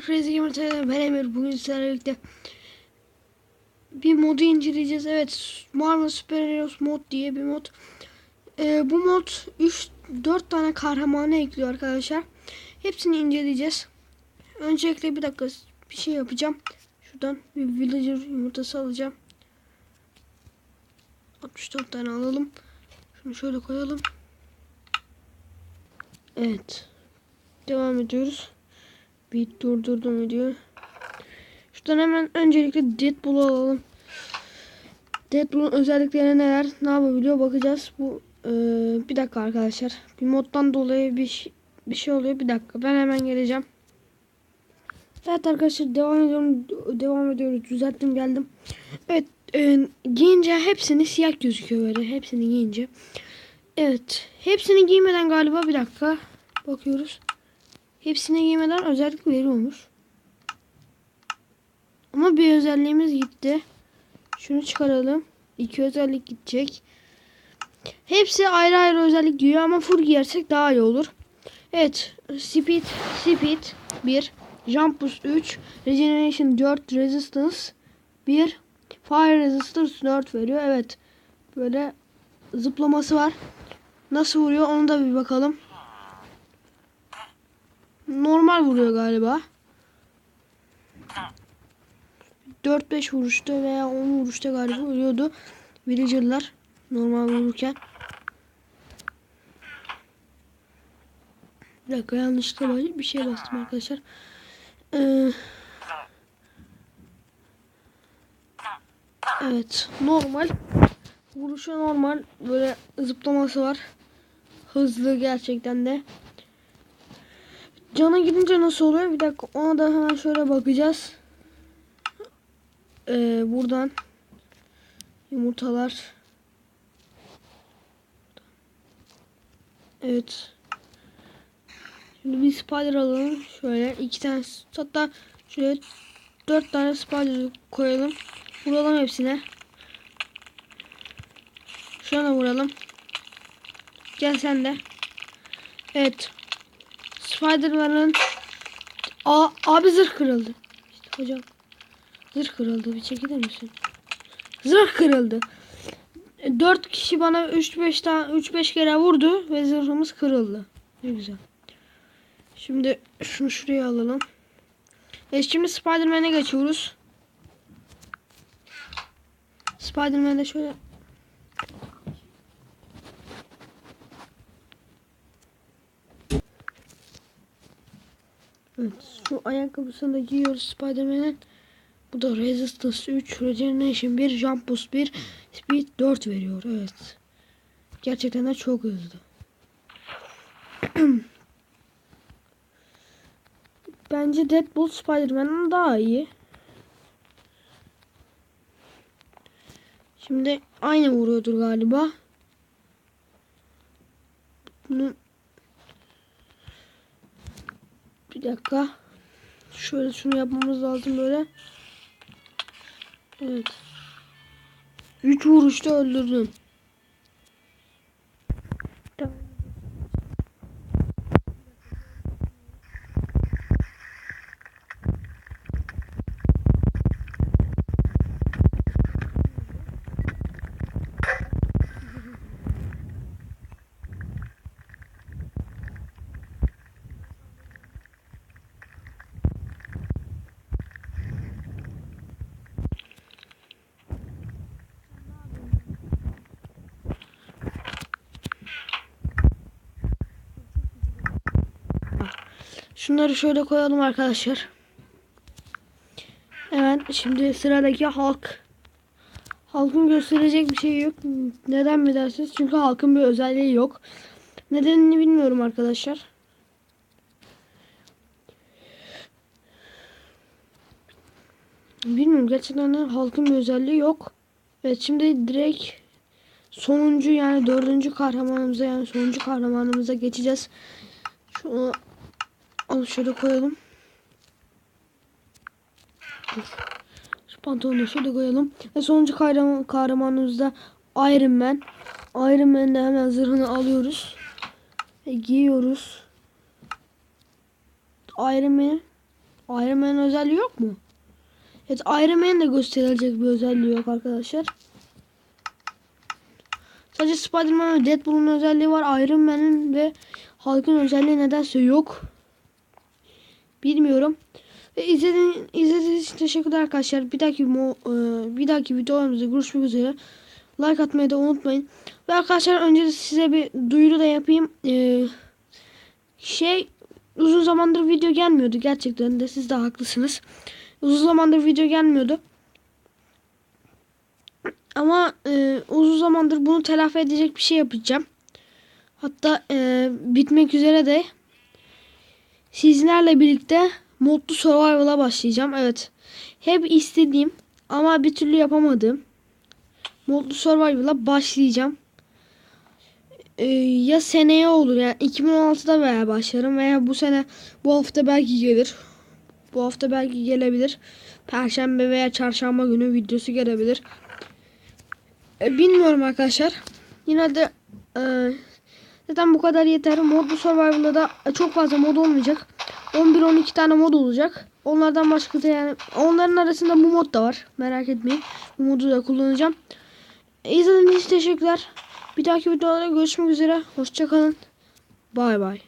Crazy Gamer TV'den ben Emir. Bugün sizlerle birlikte bir modu inceleyeceğiz. Evet, Marvel Super Heroes mod diye bir mod. Ee, bu mod 3-4 tane kahramanı ekliyor arkadaşlar. Hepsini inceleyeceğiz. Öncelikle bir dakika bir şey yapacağım. Şuradan bir villager yumurtası alacağım. 64 tane alalım. Şunu şöyle koyalım. Evet. Devam ediyoruz. Bir durdurdum video. Şuradan hemen öncelikle Deadpool'u alalım. Deadpool'un özellikleri neler? Ne yapabiliyor? Bakacağız. Bu e, bir dakika arkadaşlar. Bir moddan dolayı bir şey, bir şey oluyor. Bir dakika. Ben hemen geleceğim. Evet arkadaşlar devam ediyorum. Devam ediyoruz. Düzelttim geldim. Evet. E, giyince hepsini siyah gözüküyor böyle. Hepsini giyince. Evet. Hepsini giymeden galiba bir dakika. Bakıyoruz. Hepsine giymeden özellik veriyormuş. Ama bir özelliğimiz gitti. Şunu çıkaralım. İki özellik gidecek. Hepsi ayrı ayrı özellik giyiyor ama full giyersek daha iyi olur. Evet. Speed, Speed 1. Jump Boost 3. Regeneration 4. Resistance 1. Fire Resistance 4 veriyor. Evet. Böyle zıplaması var. Nasıl vuruyor onu da bir bakalım. Normal vuruyor galiba. 4-5 vuruşta veya 10 vuruşta galiba ölüyordu. Villager'lar normal vururken. Bir dakika yanlışlıkla bir şey bastım arkadaşlar. Ee, evet normal. Vuruşu normal. Böyle zıplaması var. Hızlı gerçekten de. Cana gidince nasıl oluyor? Bir dakika ona da hemen şöyle bakacağız. Ee, buradan yumurtalar. Evet. Şimdi bir spider alalım. Şöyle iki tane hatta şöyle dört tane spider koyalım. Vuralım hepsine. Şuna vuralım. Gel sen de. Evet. Spider-Man'ın A abi zırh kırıldı. İşte hocam. Zırh kırıldı. Bir çekilir misin? Zırh kırıldı. 4 kişi bana 3-5 tane 3-5 kere vurdu ve zırhımız kırıldı. Ne güzel. Şimdi şunu şuraya alalım. E şimdi Spider-Man'e geçiyoruz. Spider-Man'de şöyle şu ayakkabısını da giyiyoruz Spider-Man'in. Bu da Resistance 3, Regeneration 1, Jump Boost 1, Speed 4 veriyor. Evet. Gerçekten de çok hızlı. Bence Deadpool Spider-Man'dan daha iyi. Şimdi aynı vuruyordur galiba. Bunu bir dakika. Şöyle şunu yapmamız lazım böyle. Evet. 3 vuruşta öldürdüm. Şunları şöyle koyalım arkadaşlar. Evet şimdi sıradaki halk. Halkın gösterecek bir şey yok. Neden mi dersiniz? Çünkü halkın bir özelliği yok. Nedenini bilmiyorum arkadaşlar. Bilmiyorum gerçekten halkın bir özelliği yok. Evet şimdi direkt sonuncu yani dördüncü kahramanımıza yani sonuncu kahramanımıza geçeceğiz. Şunu Al şöyle koyalım. Şu pantolonu şöyle koyalım. Ve sonuncu kahraman, kahramanımız da Iron Man. Iron Man'de hemen zırhını alıyoruz. Ve giyiyoruz. Iron Man Iron Man'in özelliği yok mu? Evet Iron Man'in de gösterilecek bir özelliği yok arkadaşlar. Sadece Spider-Man ve Deadpool'un özelliği var. Iron Man'in ve Hulk'ın özelliği nedense yok. Bilmiyorum. Ve izlediğiniz, izlediğiniz için teşekkürler arkadaşlar. Bir dahaki e, bir dahaki videolarımızda görüşmek üzere. Like atmayı da unutmayın. Ve arkadaşlar önce size bir duyuru da yapayım. E, şey uzun zamandır video gelmiyordu gerçekten de siz de haklısınız. Uzun zamandır video gelmiyordu. Ama e, uzun zamandır bunu telafi edecek bir şey yapacağım. Hatta e, bitmek üzere de sizlerle birlikte Modlu Survival'a başlayacağım. Evet. Hep istediğim ama bir türlü yapamadığım Modlu Survival'a başlayacağım. Ee, ya seneye olur yani 2016'da veya başlarım veya bu sene bu hafta belki gelir. Bu hafta belki gelebilir. Perşembe veya çarşamba günü videosu gelebilir. Ee, bilmiyorum arkadaşlar. Yine de e, zaten bu kadar yeter. Modlu Survival'da da çok fazla mod olmayacak. 11-12 tane mod olacak. Onlardan başka da yani onların arasında bu mod da var. Merak etmeyin. Bu modu da kullanacağım. İzlediğiniz için teşekkürler. Bir dahaki videoda görüşmek üzere. Hoşçakalın. Bay bay.